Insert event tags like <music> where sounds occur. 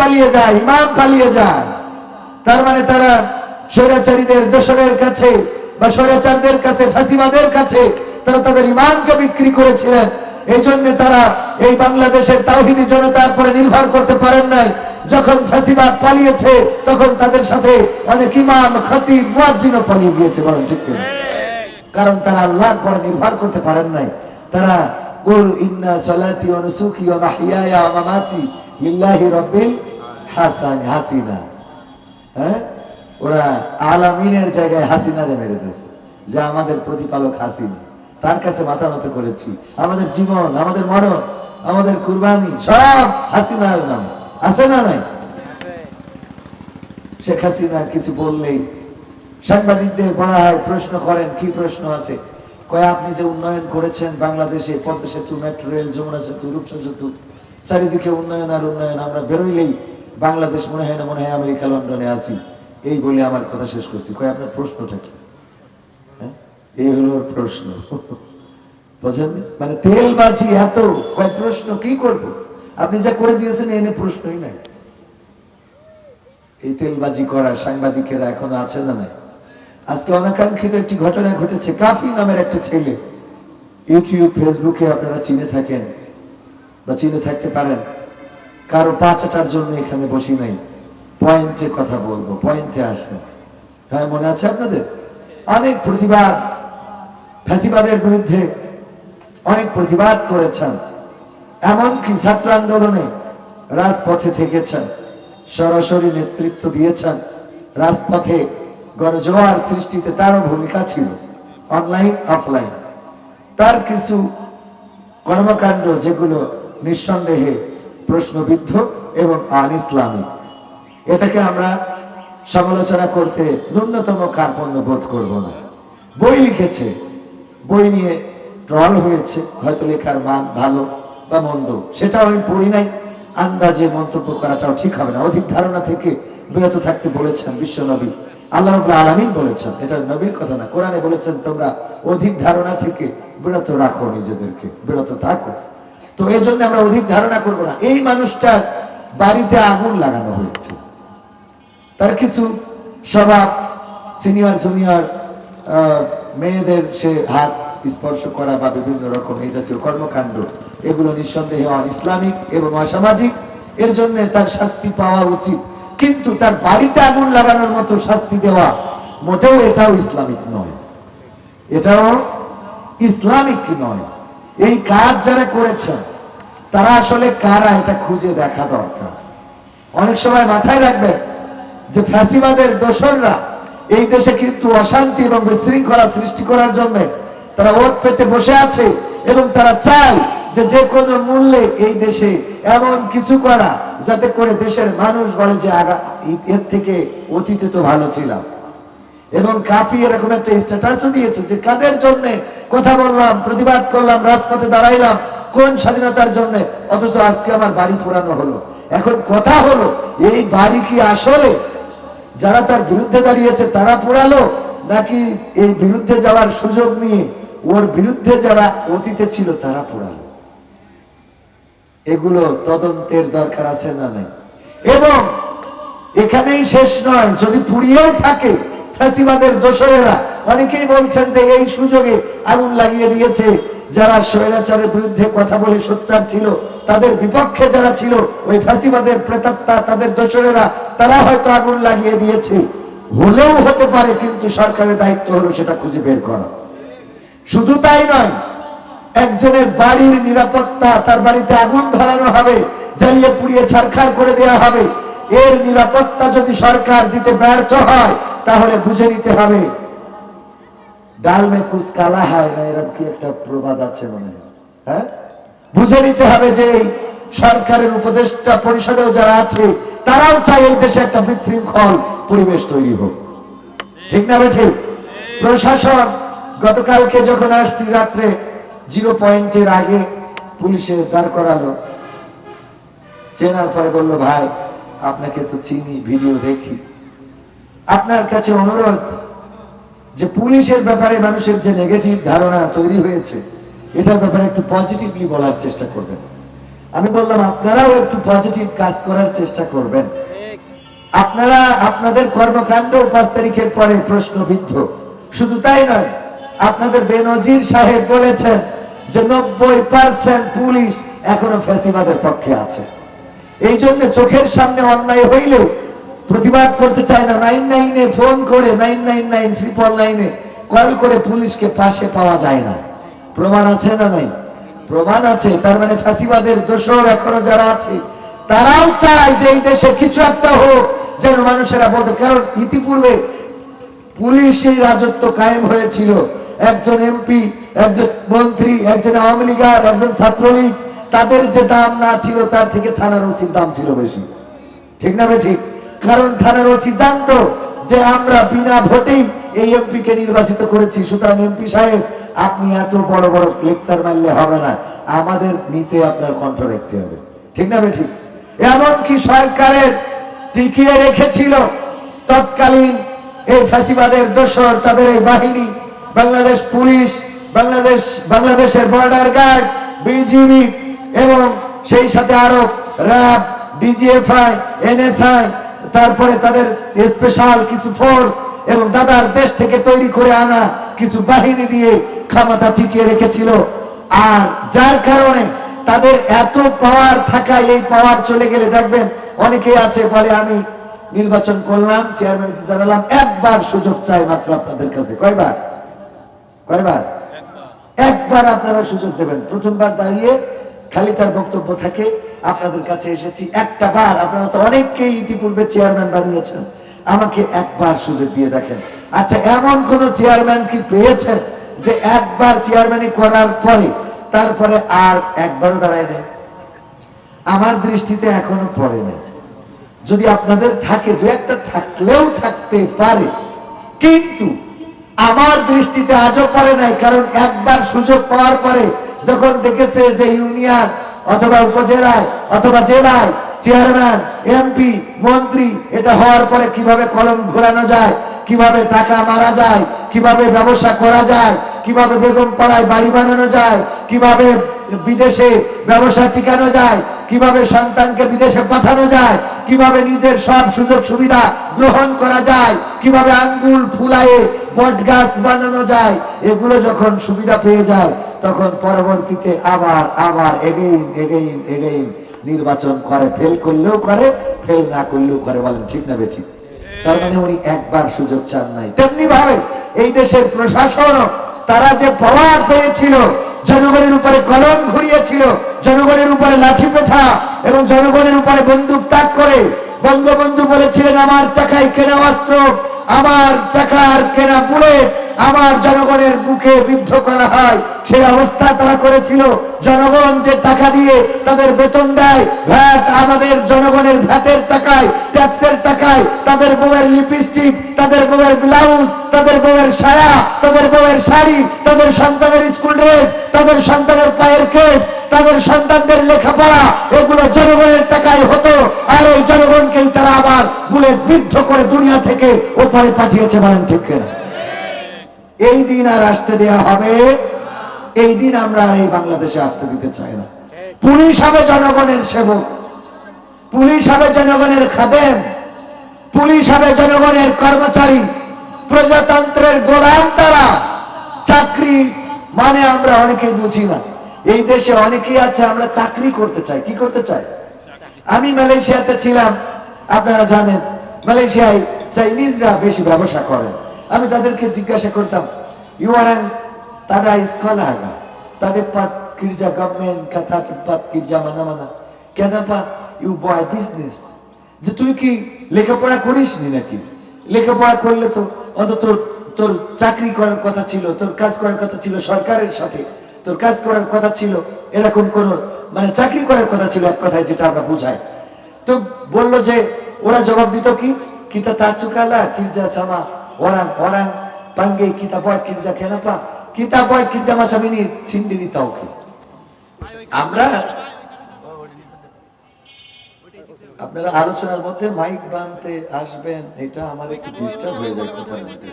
পালিয়ে যায়, ইমাম পালিয়ে যায়। তার মানে তারা স্বৈরাচারীদের, দোসরের কাছে বা স্বৈরাচারদের কাছে, ফাঁসিবাদের কাছে তারা তাদের ইমানকে বিক্রি করেছিলেন। এই জন্য তারা এই বাংলাদেশের তাওহিদি জনতার পরে নির্ভর করতে পারেন নাই। যখন ফাঁসিবাদ পালিয়েছে, তখন তাদের সাথে অনেক ইমাম, খতিব, মুয়াজ্জিনও পালিয়ে গিয়েছে, বলেন ঠিক? কারণ তারা আল্লাহর পরে নির্ভর করতে পারেন নাই। তারা ইন্না সালাতি ওয়া নুসুকি ওয়া মামাতি লিল্লাহি রাব্বিল হাসান, হাসিনা। হ্যাঁ? ওরা আলামিনের জায়গায় হাসিনারে মেরে দিয়েছে যা আমাদের প্রতিপালক হাসিনা। তার কাছে মাথা নত করেছি। আমাদের জীবন, আমাদের মরণ, আমাদের কুরবানি, সব হাসিনার নাম। আছে না নাই? শেখ হাসিনা কিছু বললেই সাংবাদিকদের বলা হয়, প্রশ্ন করেন, কি প্রশ্ন আছে? কয়, আপনি যে উন্নয়ন করেছেন বাংলাদেশে, পদ্মা সেতু, মেট্রো রেল, যমুনা সেতু, রূপসা সেতু চারিদিকে উন্নয়ন আর উন্নয়ন, আমরা বেরোইলেই বাংলাদেশ মনে হয় না, মনে হয় আমেরিকা, লন্ডনে আসি এই বলে আমার কথা শেষ করছি। কয়, আপনার প্রশ্নটা কি? হ্যাঁ? এই হলো প্রশ্ন। <laughs> বুঝলেন মানে তেল বাজি এত, কয়, প্রশ্ন কি করব? আপনি যা করে দিয়েছেন, এনে প্রশ্নই নাই। এই তেলবাজি করা সাংবাদিকেরা এখনও আছে না নাই? আজকে অনাকাঙ্ক্ষিত একটি ঘটনা ঘটেছে। কাফি নামের একটা ছেলে, ইউটিউব, ফেসবুকে আপনারা চিনে থাকেন। বা চিনে থাকতে পারেন। কারও পাঁচটার জন্য এখানে বসি নাই। পয়েন্টে কথা বলব, পয়েন্টে আসব। হ্যাঁ মনে আছে আপনাদের? অনেক প্রতিবাদ। ফ্যাসিবাদের বিরুদ্ধে অনেক প্রতিবাদ করেছেন। এমনকি ছাত্র আন্দোলনে রাজপথে থেকেছেন, সরাসরি নেতৃত্ব দিয়েছেন। রাজপথে গণজোয়ার সৃষ্টিতে তারও ভূমিকা ছিল অনলাইন অফলাইন তার কিছু কর্মকাণ্ড যেগুলো নিঃসন্দেহে প্রশ্নবিদ্ধ এবং আন ইসলামিক এটাকে আমরা সমালোচনা করতে ন্যূনতম কার্পণ্য বোধ করব না। বই লিখেছে। বই নিয়ে ট্রল হয়েছে। হয়তো লেখার মান ভালো বা মন্দ, সেটাও আমি পড়ি নাই। আন্দাজে মন্তব্য করাটাও ঠিক হবে না। অধিক ধারণা থেকে বিরত থাকতে বলেছেন বিশ্ব নবী আল্লাহ রবুল্লাহ আলমিন বলেছেন, এটা নবীর কথা না, কোরআনে বলেছেন, তোমরা অধিক ধারণা থেকে বিরত রাখো নিজেদেরকে। বিরত থাকো। তো এই জন্য আমরা অধিক ধারণা করব না। এই মানুষটার বাড়িতে আগুন লাগানো হয়েছে। তার কিছু স্বভাব, সিনিয়র, জুনিয়র মেয়েদের সে হাত স্পর্শ করা বা বিভিন্ন রকম এই জাতীয় কর্মকাণ্ড, এগুলো নিঃসন্দেহে অন ইসলামিক এবং অসামাজিক। এর জন্য তার শাস্তি পাওয়া উচিত। কিন্তু তার বাড়িতে আগুন লাগানোর মতো শাস্তি দেওয়া মোটেও এটাও ইসলামিক নয়। এটাও ইসলামিক নয়। এই কাজ যারা করেছেন, তারা আসলে কারা এটা খুঁজে দেখা দরকার। অনেক সময় মাথায় রাখবেন যে ফ্যাসিবাদের দোসররা এই দেশে কিন্তু অশান্তি এবং বিশৃঙ্খলা সৃষ্টি করার জন্য তারা ওট পেতে বসে আছে এবং তারা চায় যে যে কোনো মূল্যে এই দেশে এমন কিছু করা যাতে করে দেশের মানুষ বলে যে আগা এর থেকে অতীতে তো ভালো ছিলাম। এবং কাফি এরকম একটা স্ট্যাটাসও দিয়েছে যে কাদের জন্য কথা বললাম, প্রতিবাদ করলাম, রাজপথে দাঁড়াইলাম, কোন স্বাধীনতার জন্য? অথচ আজকে আমার বাড়ি পোড়ানো হলো। এখন কথা হলো, এই বাড়ি কি আসলে যারা তার বিরুদ্ধে দাঁড়িয়েছে তারা পোড়ালো নাকি এই বিরুদ্ধে যাওয়ার সুযোগ নিয়ে ওর বিরুদ্ধে যারা অতীতে ছিল তারা পোড়ালো এগুলো তদন্তের দরকার আছে না নাই? এবং এখানেই শেষ নয়, যদি পুড়িয়েও থাকে ফ্যাসিবাদের দোসরেরা। অনেকেই বলছেন যে এই সুযোগে আগুন লাগিয়ে দিয়েছে। যারা স্বৈরাচারের বিরুদ্ধে কথা বলে সোচ্চার ছিল, তাদের বিপক্ষে যারা ছিল, ওই ফ্যাসিবাদের প্রেতাত্মা, তাদের দোসরেরা, তারা হয়তো আগুন লাগিয়ে দিয়েছে। হলেও হতে পারে, কিন্তু সরকারের দায়িত্ব হলো সেটা খুঁজে বের করা। শুধু তাই নয়, একজনের বাড়ির নিরাপত্তা, তার বাড়িতে আগুন ধরানো হবে, জ্বালিয়ে পুড়িয়ে ছারখার করে দেওয়া হবে। এর নিরাপত্তা যদি সরকার দিতে ব্যর্থ হয় তাহলে বুঝে নিতে হবে। ডাল মে কুচ কালা হয় না এরকম কি একটা প্রবাদ আছে মনে হয় হ্যাঁ? বুঝে নিতে হবে যে সরকারের উপদেষ্টা পরিষদেও যারা আছে, তারাও চায় এই দেশে একটা বিশৃঙ্খল পরিবেশ তৈরি হোক। ঠিক না বে ঠিক? প্রশাসন, গতকালকে যখন আসছি রাত্রে, জিরো পয়েন্টের আগে পুলিশে দাঁড় করালো। চেনার পরে বলল, ভাই, আপনাকে তো চিনি, ভিডিও দেখি। আপনার কাছে অনুরোধ যে পুলিশের ব্যাপারে মানুষের যে নেগেটিভ ধারণা তৈরি হয়েছে, এটার ব্যাপারে একটু পজিটিভলি বলার চেষ্টা করবেন। আমি বললাম, আপনারাও একটু পজিটিভ কাজ করার চেষ্টা করবেন। আপনারা আপনাদের কর্মকাণ্ড পাঁচ তারিখের পরে প্রশ্নবিদ্ধ। শুধু তাই নয়, আপনাদের বেনজির সাহেব বলেছেন যে নব্বই পার্সেন্ট পুলিশ এখনও ফ্যাসিবাদের পক্ষে আছে। এই জন্য চোখের সামনে অন্যায় হইলেও প্রতিবাদ করতে চায় না। নাইন নাইনে ফোন করে নাইন নাইন নাইন ট্রিপল নাইনে কল করে পুলিশকে পাশে পাওয়া যায় না। প্রমাণ আছে না নাই? প্রমাণ আছে। তার মানে ফ্যাসিবাদের দোষর এখনও যারা আছে, তারাও চায় যে এই দেশে কিছু একটা হোক, যেন মানুষেরা বলতে কারণ ইতিপূর্বে পুলিশ এই রাজত্ব কায়েম হয়েছিল। একজন এমপি, একজন মন্ত্রী, একজন আওয়ামী লীগার একজন ছাত্রলীগ, তাদের যে দাম না ছিল, তার থেকে থানার ওসির দাম ছিল বেশি। ঠিক না ভাই ঠিক? কারণ থানার ওসি জানতো যে আমরা বিনা ভোটেই এই এমপি কে নির্বাচিত করেছি। সুতরাং এমপি সাহেব, আপনি এত বড় বড় লেকচার মারলে হবে না। আমাদের নিচে আপনার কণ্ঠ রাখতে হবে। ঠিক না ঠিক। এমনকি সরকারের টিকিয়ে রেখেছিল তৎকালীন এই ফ্যাসিবাদের দোসর তাদের এই বাহিনী, বাংলাদেশ পুলিশ, বাংলাদেশ, বাংলাদেশের বর্ডার গার্ড বিজিবি এবং সেই সাথে আরও র্যাব ডিজিএফআই এনএসআই তারপরে তাদের স্পেশাল কিছু ফোর্স এবং দাদার দেশ থেকে তৈরি করে আনা কিছু বাহিনী দিয়ে ক্ষমতা টিকিয়ে রেখেছিল। আর যার কারণে তাদের এত পাওয়ার থাকায় এই পাওয়ার চলে গেলে দেখবেন অনেকেই আছে বলে আমি নির্বাচন করলাম চেয়ারম্যান দাঁড়ালাম একবার সুযোগ চাই মাত্র আপনাদের কাছে। কয়বার? কয়বার? একবার আপনারা সুযোগ দেবেন। প্রথমবার দাঁড়িয়ে খালি তার বক্তব্য থাকে আপনাদের কাছে এসেছি একটা বার। আপনারা তো অনেককেই ইতিপূর্বে চেয়ারম্যান বানিয়েছেন। আমাকে একবার সুযোগ দিয়ে দেখেন। আচ্ছা এমন কোন চেয়ারম্যান কি পেয়েছেন যে একবার চেয়ারম্যানই করার পরে তারপরে আর একবারও দাঁড়ায় নেই? আমার দৃষ্টিতে এখনও পড়ে নাই। যদি আপনাদের থাকে, দু একটা থাকলেও থাকতে পারে। কিন্তু আমার দৃষ্টিতে আজও পড়ে নাই, কারণ একবার সুযোগ পাওয়ার পরে যখন দেখেছে যে ইউনিয়ন অথবা উপজেলায়, অথবা জেলায়, চেয়ারম্যান এমপি মন্ত্রী, এটা হওয়ার পরে কীভাবে কলম ঘোরানো যায়, কীভাবে টাকা মারা যায়, কীভাবে ব্যবসা করা যায়, কীভাবে বেগম পাড়ায় বাড়ি বানানো যায়, কীভাবে বিদেশে ব্যবসা টিকানো যায়, কীভাবে সন্তানকে বিদেশে পাঠানো যায়, কীভাবে নিজের সব সুযোগ সুবিধা গ্রহণ করা যায়, কীভাবে আঙ্গুল ফুলায়ে বট গাছ বানানো যায়, এগুলো যখন সুবিধা পেয়ে যায় তখন পরবর্তীতে আবার আবার এগেইন এগেইন এগেইন নির্বাচন করে ফেল করলেও করে ফেল না করলেও করে, বলেন ঠিক না বেঠিক? তার মানে উনি একবার সুযোগ চান নাই। তেমনি ভাবে এই দেশের প্রশাসন, তারা যে পাওয়ার পেয়েছিল, জনগণের উপরে কলম ঘুরিয়েছিল, জনগণের উপরে লাঠি পেঠা এবং জনগণের উপরে বন্দুক তাক করে, বঙ্গবন্ধু বলেছিলেন, আমার টাকায় কেনা অস্ত্র, আমার টাকার কেনা বুলেট আমার জনগণের মুখে বিদ্ধ করা হয়। সেই অবস্থা তারা করেছিল। জনগণ যে টাকা দিয়ে তাদের বেতন দেয়, ভ্যাট আমাদের জনগণের ভ্যাটের টাকায়, ট্যাক্সের টাকায়, তাদের বউয়ের লিপস্টিক, তাদের বউয়ের ব্লাউজ, তাদের বউয়ের সায়া, তাদের বউয়ের শাড়ি, তাদের সন্তানের স্কুল ড্রেস, তাদের সন্তানের পায়ের কেটস তাদের সন্তানদের লেখাপড়া, এগুলো জনগণের টাকায় হতো। আর ওই জনগণকেই তারা আবার বুলেট বিদ্ধ করে দুনিয়া থেকে ওপারে পাঠিয়েছে বলেন ঠিক কিনা? এই দিন আর আসতে দেয়া হবে। এই দিন আমরা আর এই বাংলাদেশে আসতে দিতে চাই না। পুলিশ হবে জনগণের সেবক। পুলিশ হবে জনগণের খাদেম। পুলিশ হবে জনগণের কর্মচারী। প্রজাতন্ত্রের গোলাম তারা। চাকরি মানে আমরা অনেকেই বুঝি না। এই দেশে অনেকেই আছে, আমরা চাকরি করতে চাই। কি করতে চাই? আমি মালয়েশিয়াতে ছিলাম, আপনারা জানেন। মালয়েশিয়ায় চাইনিজরা বেশি ব্যবসা করেন। আমি তাদেরকে জিজ্ঞাসা করতাম ইউয়ারাং তারা স্কলা আগা তাদের পাত কিরজা গভর্নমেন্ট কথা পাত কিরজা মানা মানা কেন পা ইউ বয় বিজনেস যে তুই কি লেখাপড়া করিস নি নাকি লেখাপড়া করলে তো অন্তত তোর চাকরি করার কথা ছিল তোর কাজ করার কথা ছিল সরকারের সাথে তোর কাজ করার কথা ছিল এরকম কোন মানে চাকরি করার কথা ছিল এক কথায় যেটা আমরা বুঝাই তো বলল যে ওরা জবাব দিত কি কিতা তাচুকালা কিরজা সামা ওরাং ওরাং পাঙ্গে কিতা বয় কিরজা কেনাপা কিতা বয় কিরজা মাসামিনি ছিন্ডিনি তাও কি আমরা আপনারা আলোচনার মধ্যে মাইক বানতে আসবেন, এটা আমার একটু ডিস্টার্ব হয়ে যায় কোথাও মধ্যে